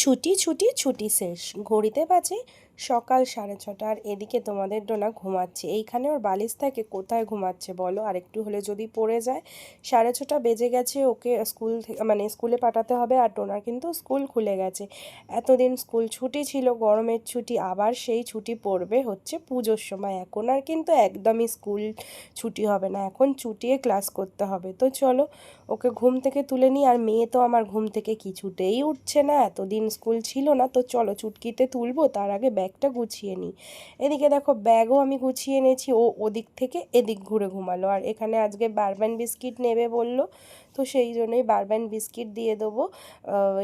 ছুটি ছুটি ছুটি শেষ। ঘড়িতে বাজে সকাল সাড়ে ছটার এদিকে তোমাদের ডোনা ঘুমাচ্ছে। এইখানে ওর বালিশ থাকে, কোথায় ঘুমাচ্ছে বলো? আর একটু হলে যদি পড়ে যায়। সাড়ে ছটা বেজে গেছে, ওকে স্কুল মানে স্কুলে পাঠাতে হবে আর ডোনার কিন্তু স্কুল খুলে গেছে। এতদিন স্কুল ছুটি ছিল, গরমের ছুটি, আবার সেই ছুটি পড়বে হচ্ছে পুজোর সময়। এখন আর কিন্তু একদমই স্কুল ছুটি হবে না, এখন ছুটিয়ে ক্লাস করতে হবে। তো চলো, ওকে ঘুম থেকে তুলে নিই, আর মেয়ে তো আমার ঘুম থেকে কিছুতেই উঠছে না, এতদিন স্কুল ছিল না। তো চলো চুটকিতে তুলবো, তার আগে ব্যাগটা গুছিয়ে নিই। এদিকে দেখো ব্যাগও আমি গুছিয়ে এনেছি, ও ওদিক থেকে এদিক ঘুরে ঘুমালো। আর এখানে আজকে বারবান বিস্কিট নেবে বলল তো সেই জন্যই বারব্যান বিস্কিট দিয়ে দেবো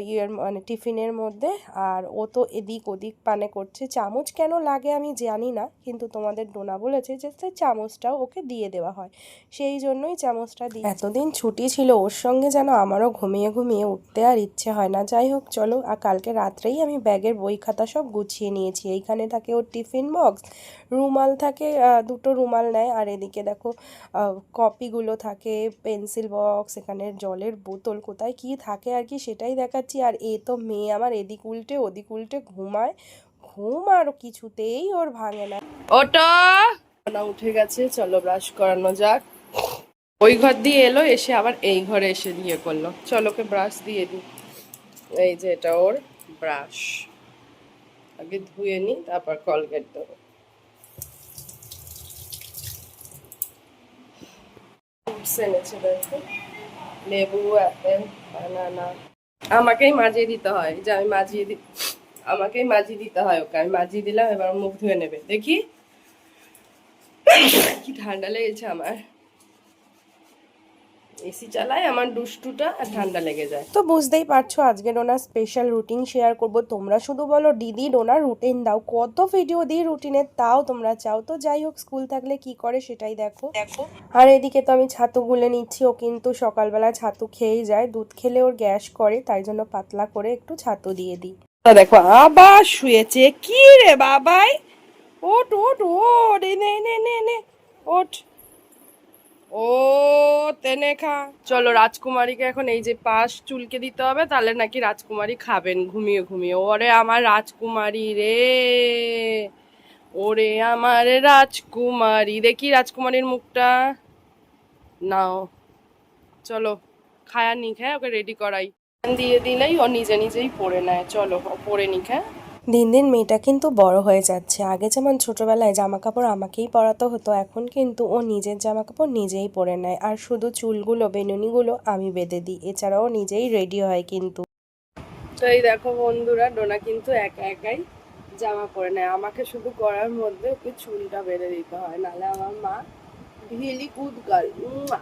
ইয়ের মানে টিফিনের মধ্যে। আর ও তো এদিক ওদিক পানে করছে। চামচ কেন লাগে আমি জানি না, কিন্তু তোমাদের ডোনা বলেছে যে সে চামচটাও ওকে দিয়ে দেওয়া হয়। সেই জন্যই চামচটা দিই। এতদিন ছুটি ছিল, ওর সঙ্গে যেন আমারও ঘুমিয়ে ঘুমিয়ে উঠতে আর ইচ্ছে হয় না। যাই হোক, চলো, আর কালকে রাত্রেই আমি ব্যাগের বই খাতা সব গুছিয়ে নিয়েছি। এইখানে থাকে ওর টিফিন বক্স রুমাল থাকে দুটো রুমাল নেয়। আর এদিকে দেখো কপিগুলো থাকে পেন্সিল বক্স এখানে জলের বোতল কোথায় কি থাকে আর কি সেটাই দেখাচ্ছি। আর এ তো মেয়ে আমার এদিক উল্টে ওদিক উল্টে ঘুমায়। ঘুম আর কিছুতেই ওর ভাঙে না। ওটা! না উঠে গেছে চলো ব্রাশ করানো যাক। ওই ঘর দিয়ে এলো এসে আবার এই ঘরে এসে নিয়ে করল। চলো ওকে ব্রাশ দিয়ে দিই। এই যে এটা ওর ব্রাশ। আগে ধুয়ে নি তারপর কলগেট দেবো। এনেছে দেখো লেবু অ্যাপেল বানানা। আমাকেই মাজিয়ে দিতে হয় যে আমি মাজিয়ে দি, আমাকেই মাজিয়ে দিতে হয় ওকে। আমি মাজিয়ে দিলাম, এবার মুখ ধুয়ে নেবে। দেখি। কি ঠান্ডা লেগেছে আমার। এসি চালায় আমার দুষ্টুটা আর ঠান্ডা লেগে যায়। তো বুঝতেই পারছ আজকে ডোনার স্পেশাল রুটিন শেয়ার করব। তোমরা শুধু বলো দিদি ডোনার রুটিন দাও। কত ভিডিও দিই রুটিনের তাও তোমরা চাও। তো যাই হোক স্কুল থাকলে কি করে সেটাই দেখো। দেখো। আর এদিকে তো আমি ছাতু গুলে নিচ্ছি ও কিন্তু সকালবেলা ছাতু খেয়েই যায়। দুধ খেলে ওর গ্যাস করে তাই জন্য পাতলা করে একটু ছাতু দিয়ে দিই। দেখো আবার শুয়েছে। কি রে বাবাই? ওট ওট ওট নে নে নে ওট ও, তেনে খা। চলো, রাজকুমারীকে এখন এই যে পাশ চুলকে দিতে হবে, তাহলে নাকি রাজকুমারী খাবেন। ঘুমিয়ে ঘুমিয়ে। ওরে আমার রাজকুমারী রে। ওরে আমার রাজকুমারী। দেখি রাজকুমারীর মুখটা। নাও। চলো, খায়া নিক হ্যাঁ ওকে রেডি করাই। দিয়ে দিলেই ও নিজে নিজেই পড়ে নেয়। চলো পড়ে নিক হ্যাঁ। দিন দিন মেয়েটা কিন্তু বড় হয়ে যাচ্ছে। আগে যেমন ছোটবেলায় জামা কাপড় আমাকেই পরাতে হতো এখন কিন্তু ও নিজের জামা কাপড় নিজেই পরে নেয়। আর শুধু চুলগুলো বেনুনিগুলো আমি বেঁধে দিই এছাড়াও নিজেই রেডি হয় কিন্তু। তো এই দেখো বন্ধুরা ডোনা কিন্তু একা একাই জামা পরে নেয়। আমাকে শুধু করার মধ্যে ওকে চুলটা বেঁধে দিতে হয় নাহলে আমার মা ঢিলি কুদগাল উম্মা।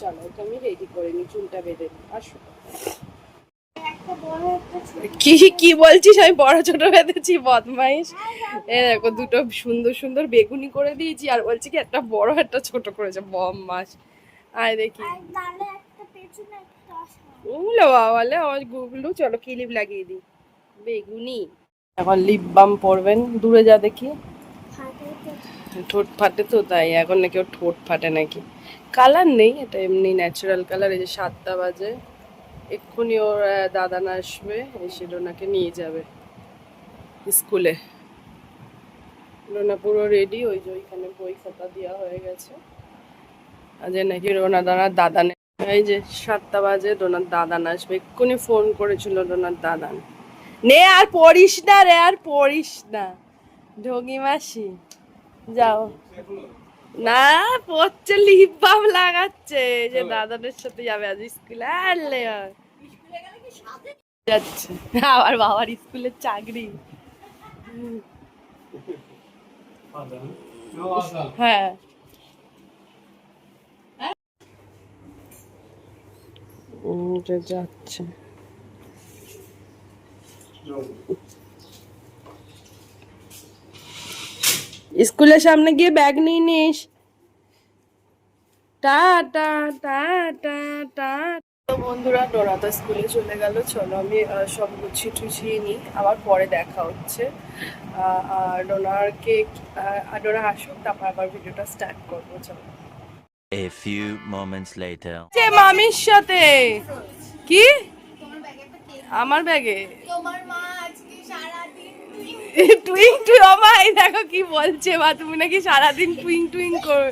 চলো ওকে আমি রেডি করে নিই চুলটা বেঁধে নিই। আসো। কি কি বলছিস? আমি বড় ছোট বেঁধেছি বদমাইশ। এ দেখো দুটো সুন্দর সুন্দর বেগুনি করে দিয়েছি আর বলছি কি একটা বড় একটা ছোট করেছে বম মাছ আয় দেখি। উলো বাবালে আমার গুগলু চলো ক্লিপ লাগিয়ে দিই। বেগুনি। এখন লিপ বাম পরবেন দূরে যা দেখি। ঠোঁট ফাটে তো তাই এখন নাকি ওর ঠোঁট ফাটে নাকি। কালার নেই এটা এমনি ন্যাচারাল কালার এই যে সাতটা বাজে। এক্ষুনি ওর দাদান আসবে, এসে ডোনাকে নিয়ে যাবে স্কুলে। ডোনা পুরো রেডি ওই যে ওইখানে বই খাতা দেওয়া হয়ে গেছে। আজ নাকি রোনা দাদার দাদান এই যে সাতটা বাজে ডোনার দাদান আসবে। এক্ষুনি ফোন করেছিল ডোনার দাদান নে। আর পড়িস না রে, আর পড়িস না। ঢোগি মাসি যাও। না পড়ছে লিপ বাম লাগাচ্ছে। যে দাদাদের সাথে যাবে আজ স্কুলে আলে যাচ্ছে। আবার বাবার স্কুলের চাকরি। হ্যাঁ। যাচ্ছে। স্কুলের সামনে গিয়ে ব্যাগ নিয়ে নিস। টা টা টা টা টা। তো বন্ধুরা তো স্কুলে চলে গেল। চলো আমি সব গুছিয়ে টুছিয়ে নিই। আবার পরে দেখা হচ্ছে। আর আর ডোনা আসুক তারপর আবার ভিডিওটা স্টার্ট করব চলো। A few moments later. যে মামির সাথে! কি? আমার ব্যাগে? তোমার মা আজকে সারাদিন টুইং টুইং আমায় দেখো কি বলছে মা, তুমি নাকি সারাদিন টুইং টুইং কর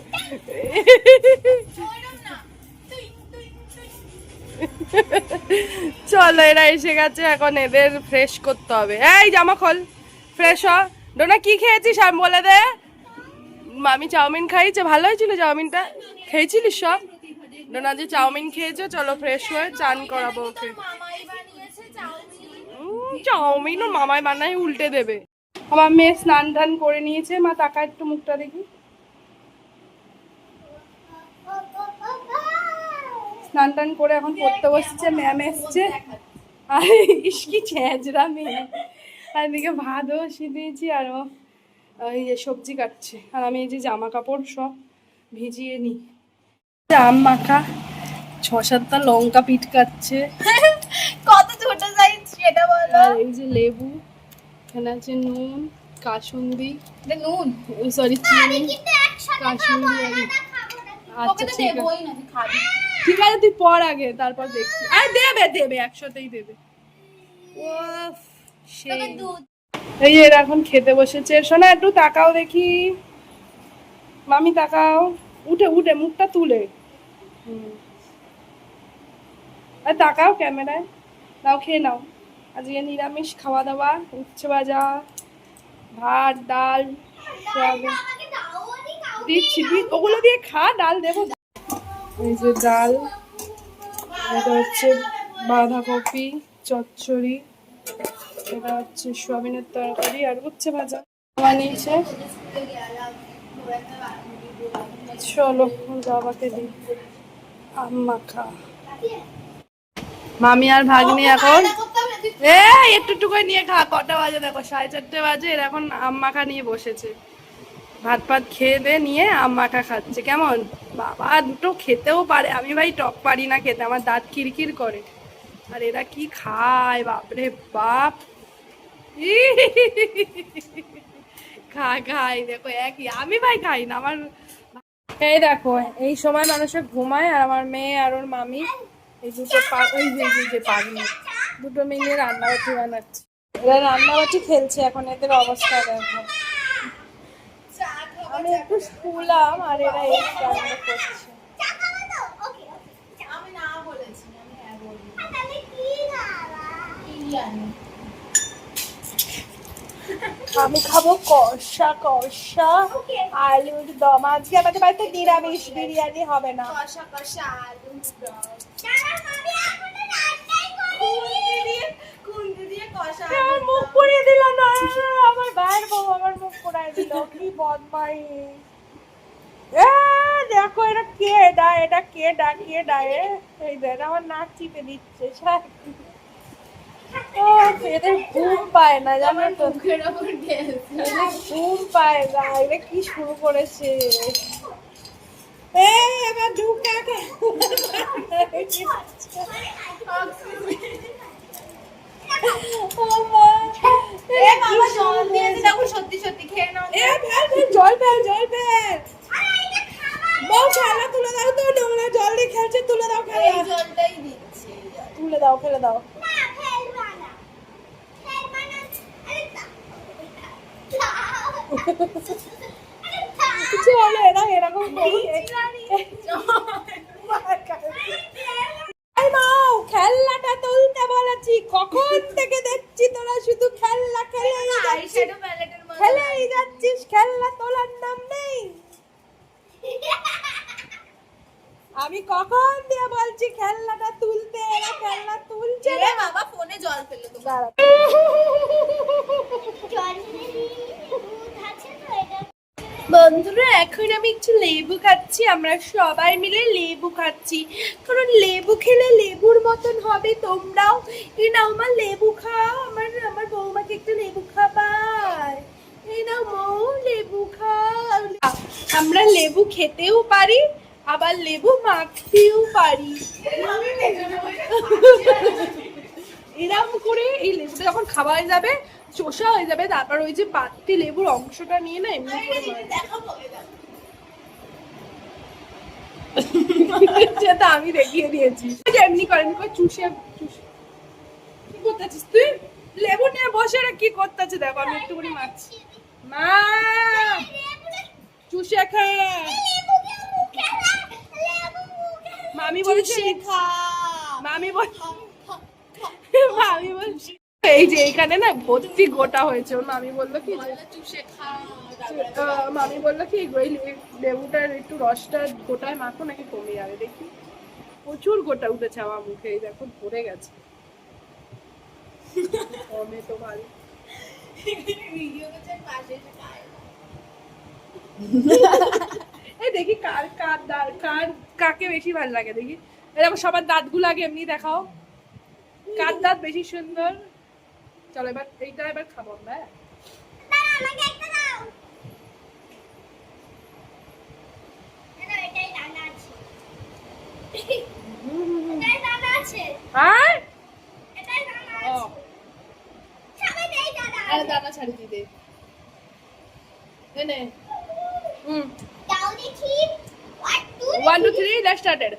চলো, এরা এসে গেছে, এখন এদের ফ্রেশ করতে হবে। এই জামা খোল ফ্রেশ হ। ডোনা, কি খেয়েছিস? আমি বলে দে। মামি চাউমিন খাইছে, ভালো হয়েছিল চাউমিনটা? খেয়েছিলিস সব? ডোনা, যে চাউমিন খেয়েছে, চলো ফ্রেশ হয়ে চান করাবো ওকে মামাই বানিয়েছে চাউমিন উম, চাউমিন ওর মামায় বানায়, উল্টে দেবে। আমার মেয়ে স্নান টান করে নিয়েছে, মা তাকা একটু মুখটা দেখি। স্নান টান করে এখন পড়তে বসছে, ম্যাম এসছে। আর কি ছেঁচড়া মেয়ে। আর এদিকে ভাতও বসিয়ে দিয়েছি আর ওই যে সবজি কাটছে। আর আমি এই যে জামা কাপড় সব ভিজিয়ে নিই। আম মাখা, ছ সাতটা লঙ্কা পিট কাটছে। কত ছোট সাইজ সেটা বলো? আর এই যে লেবু এখানে আছে নুন কাসুন্দি নুন? সরি চিনি কাসুন্দি আচ্ছা ঠিক আছে। তুই ঠিক আছে তুই পর আগে তারপর দেখছি। আর দেবে দেবে একসাথেই দেবে। উফ, সেই। দুধ। এই এরা এখন খেতে বসেছে। শোনা একটু তাকাও দেখি। মামি তাকাও। উঠে উঠে মুখটা তুলে। হুম। আর তাকাও ক্যামেরায়। নাও খেয়ে নাও। আজকে নিরামিষ খাওয়া দাওয়া উচ্ছে ভাজা, ভাত, ডাল দিচ্ছি ওগুলো দিয়ে খা, ডাল দেবো। এই যে ডাল, এটা হচ্ছে বাঁধাকপি, চচ্চড়ি, এটা হচ্ছে সোয়াবিনের তরকারি আর উচ্ছে ভাজা। বানিয়েছে চলো বাবাকে দিই আম মাখা মামি আর ভাগ্নি এখন এই একটু একটু নিয়ে খা, কটা বাজে দেখো? সাড়ে চারটে বাজে, এরা এখন আম মাখা নিয়ে বসেছে। ভাত ভাত খেয়ে দে, নিয়ে আম মাখা খাচ্ছে। কেমন? বাবা, দুটো খেতেও পারে। আমি ভাই টক পারি না খেতে, আমার দাঁত কিরকির করে। আর এরা কি খায়, বাপরে বাপ। খা, খাই, দেখো, একই। আমি ভাই খাই না, আমার এই দেখো, এই সময় মানুষে ঘুমায়, আর আমার মেয়ে আর ওর মামি এই দুটো ওই যে এই যে পাগনি দুটো মিলিয়ে রান্নাবাটি বানাচ্ছে। এরা রান্নাবাটি খেলছে এখন এদের অবস্থা দেখো। আমি একটু শুলাম আর এরা এই রান্না করছে। আমি হ্যাঁ খাব কষা কষা আলুর দম। আজকে আমাদের বাড়িতে নিরামিষ বিরিয়ানি হবে না। কষা কষা আলু খুন্তি দিয়ে কষা আমার মুখ পুড়িয়ে দিল? না আমার ভাইয়ের বউ আমার মুখ পুড়াই দিল। কি বদমাই এ দেখো এটা কে ডা এটা কে ডা কে ডা এই দেখ আমার নাক চিপে দিচ্ছে এদের ঘুম পায় না জানো তো। ঘুম পায় না এরা কি শুরু করেছে? এবার দেখো সত্যি সত্যি খেয়ে নাও। জল ফেল জল ফেল বউ খেলা তুলে দাও তো নোংরা জল দিয়ে খেলছে তুলে দাও খেলা। জলটাই দিচ্ছে। তুলে দাও ফেলে দাও। চলো এরা এরকম খেলনাটা তুলতে বলেছি। কখন থেকে দেখছি তোরা শুধু খেলনা খেলেই যাচ্ছিস আইশ্যাডো প্যালেটের মতো খেলেই যাচ্ছিস খেলনা তোলার নাম নেই আমি কখন দিয়ে বলছি খেলনাটা তুলতে এরা খেলনা তুলছে রে না বাবা ফোনে জল ফেলল তো দাঁড়া। বন্ধুরা এখন আমি একটু লেবু খাচ্ছি, আমরা সবাই মিলে লেবু খাচ্ছি। কারণ লেবু খেলে লেবুর মতন হবে, তোমরাও এই নাও আমার লেবু খাও, আমার আমার বৌমাকে একটু লেবু খাবার। এই নাও মৌ, লেবু খাও। আমরা লেবু খেতেও পারি, আবার লেবু মাখতেও পারি। এরকম করে এই লেবুটা যখন খাওয়া হয়ে যাবে চোষা হয়ে যাবে, তারপর ওই যে পাত্তি লেবুর অংশটা নিয়ে না, এমনি। সেটা আমি দেখিয়ে দিয়েছি। এমনি করে এমনি চুষে চুষে। কি করতেছিস তুই? লেবু নিয়ে বসে রে কি করতেছে? দেখো আমি একটুখানি মারছি। মা! চুষে খা। মামি বলছে মামি বল মামি বলছে এই যে এখানে না ভর্তি গোটা হয়েছে। ওর মামি বলল কি চুষে আহ, মামি বলল কি ওই লেবুটার একটু রসটা গোটায় মাখো, নাকি কমে যাবে। দেখি। প্রচুর গোটা উঠেছে আমার মুখে, এই দেখো, ভরে গেছে। এই দেখি, কার কার দাঁত কার, কাকে বেশি ভালো লাগে, দেখি। এরকম সবার দাঁতগুলো আগে এমনি দেখাও। কার দাঁত বেশি সুন্দর? চলো এবার, এইটা এবার খাব আমরা হ্যাঁ? আমাকে একটা দাও না এটাই রান্না আছে এটাই রান্না আছে আর এটাই রান্না ও আছে সবাই দেই দাদা দে নে হুম। দাও দেখি one two one two three late started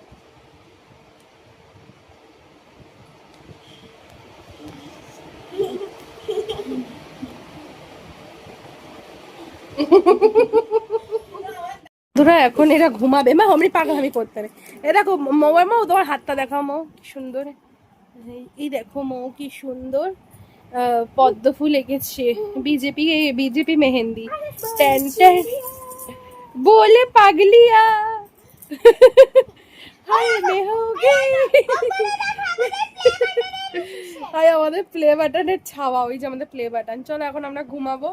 তোরা এখন এরা ঘুমাবে। মা আমি পাগলামি করতে নেই এ দেখো, মৌ তোমার হাতটা দেখাও, মৌ, কি সুন্দর। এই- দেখো, মৌ, কি সুন্দর। পদ্ম ফুল এঁকেছে। BJP BJP mehndi. ট্যান ট্যান বলে পাগলিয়া। আর আমাদের প্লে বাটনের ছাওয়া, ওই যে আমাদের প্লে বাটন চলো, এখন আমরা ঘুমাবো।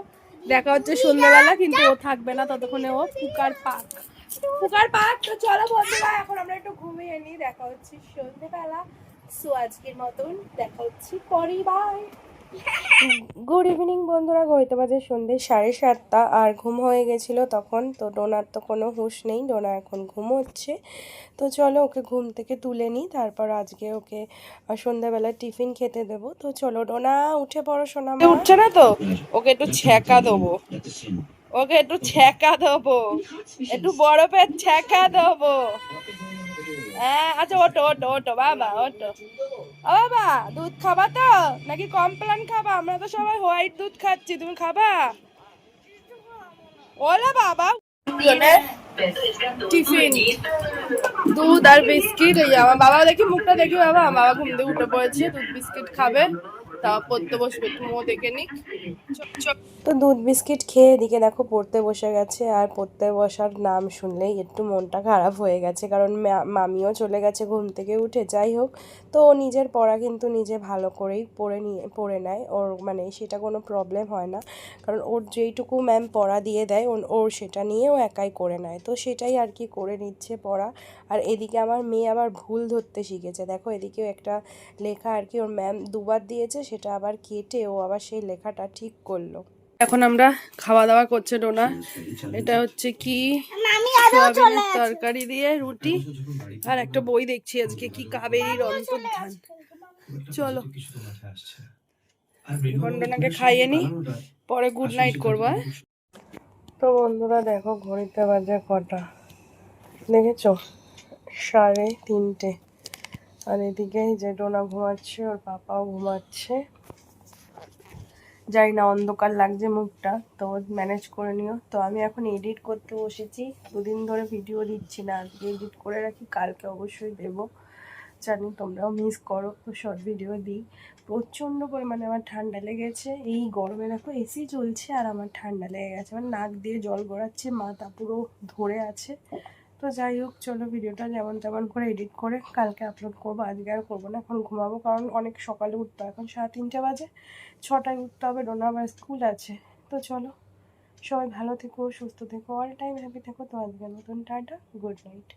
দেখা হচ্ছে সন্ধ্যাবেলা, কিন্তু ও থাকবে না, ততক্ষণে ও পুকার পাক পুকার পাক তো চলো বন্ধুরা, এখন আমরা একটু ঘুমিয়ে নিই। দেখা হচ্ছে সন্ধ্যেবেলা। সো আজকের মতন দেখা হচ্ছে পরে বাই গুড ইভিনিং বন্ধুরা। ঘড়িতে বাজে সন্ধ্যে সাড়ে সাতটা। আর ঘুম হয়ে গেছিল তখন, তো ডোনার তো কোনো হুঁশ নেই। ডোনা এখন ঘুমোচ্ছে। তো চলো ওকে ঘুম থেকে তুলে নিই। তারপর আজকে ওকে সন্ধ্যাবেলা টিফিন খেতে দেবো। তো চলো, ডোনা, উঠে পড়ো শোনা উঠছে না তো? ওকে একটু ছ্যাঁকা দেবো। ওকে একটু ছ্যাঁকা দেবো। একটু বরফের ছ্যাঁকা দেবো। হ্যাঁ আচ্ছা ওটো ওটো ওটো বাবা ওটো ও বাবা, দুধ খাবা তো? নাকি কমপ্লেন খাবা? আমরা তো সবাই হোয়াইট দুধ খাচ্ছি, তুমি খাবা? ওলা বাবা। টিফিন, দুধ আর বিস্কিট আমার বাবা দেখি মুখটা দেখি, বাবা বাবা ঘুম দিয়ে উঠে পড়েছে, দুধ বিস্কিট খাবে। তা তো দুধ বিস্কিট খেয়ে এদিকে দেখো পড়তে বসে গেছে, আর পড়তে বসার নাম শুনলেই একটু মনটা খারাপ হয়ে গেছে, কারণ মামিও চলে গেছে ঘুম থেকে উঠে, যাই হোক। তো ও নিজের পড়া কিন্তু নিজে ভালো করেই পড়ে নিয়ে, পড়ে নেয়। ওর মানে সেটা কোনো প্রবলেম হয় না। কারণ ওর যেইটুকু ম্যাম পড়া দিয়ে দেয় ওর- সেটা নিয়েও একাই করে নেয়। তো সেটাই আর কি করে নিচ্ছে পড়া। আর এদিকে আমার মেয়ে আবার ভুল ধরতে শিখেছে। দেখো, এদিকেও একটা লেখা আর কি ওর ম্যাম দুবার দিয়েছে, সেটা আবার কেটে ও আবার সেই লেখাটা ঠিক করল। এখন আমরা খাওয়া দাওয়া করছে ডোনা। এটা হচ্ছে কি? মামি তরকারি দিয়ে রুটি আর একটা বই দেখছি আজকে কি কাবেরীর অন্তর্ধান চলো এখন ডোনাকে খাইয়ে নি পরে গুড নাইট করব হ্যাঁ? তো বন্ধুরা দেখো ঘড়িতে বাজে কটা? দেখেছ? সাড়ে তিনটে। আর এদিকে যে ডোনা ঘুমাচ্ছে ওর পাপাও ঘুমাচ্ছে। জানি না, অন্ধকার লাগছে মুখটা, তো ম্যানেজ করে নিও। তো আমি এখন এডিট করতে বসেছি, দুদিন ধরে ভিডিও দিচ্ছি না, আজকে এডিট করে রাখি, কালকে অবশ্যই দেবো। জানি তোমরাও মিস করো, তো শর্ট ভিডিও দিই। প্রচণ্ড পরিমাণে আমার ঠান্ডা লেগেছে, এই গরমে দেখো এসি চলছে আর আমার ঠান্ডা লেগে গেছে। আমার নাক দিয়ে জল গড়াচ্ছে, মাথা পুরো ধরে আছে। তো যাই হোক, চলো ভিডিওটা যেমন তেমন করে এডিট করে কালকে আপলোড করব। আজকে আর করব না, এখন ঘুমাবো, কারণ অনেক সকালে উঠতে এখন সাড়ে তিনটে বাজে, ছটায় উঠতে হবে ডোনা আবার স্কুল আছে। তো চলো, সবাই ভালো থেকো, সুস্থ থেকো অল টাইম হ্যাপি থেকো। তো আজকের মতন টাটা গুড নাইট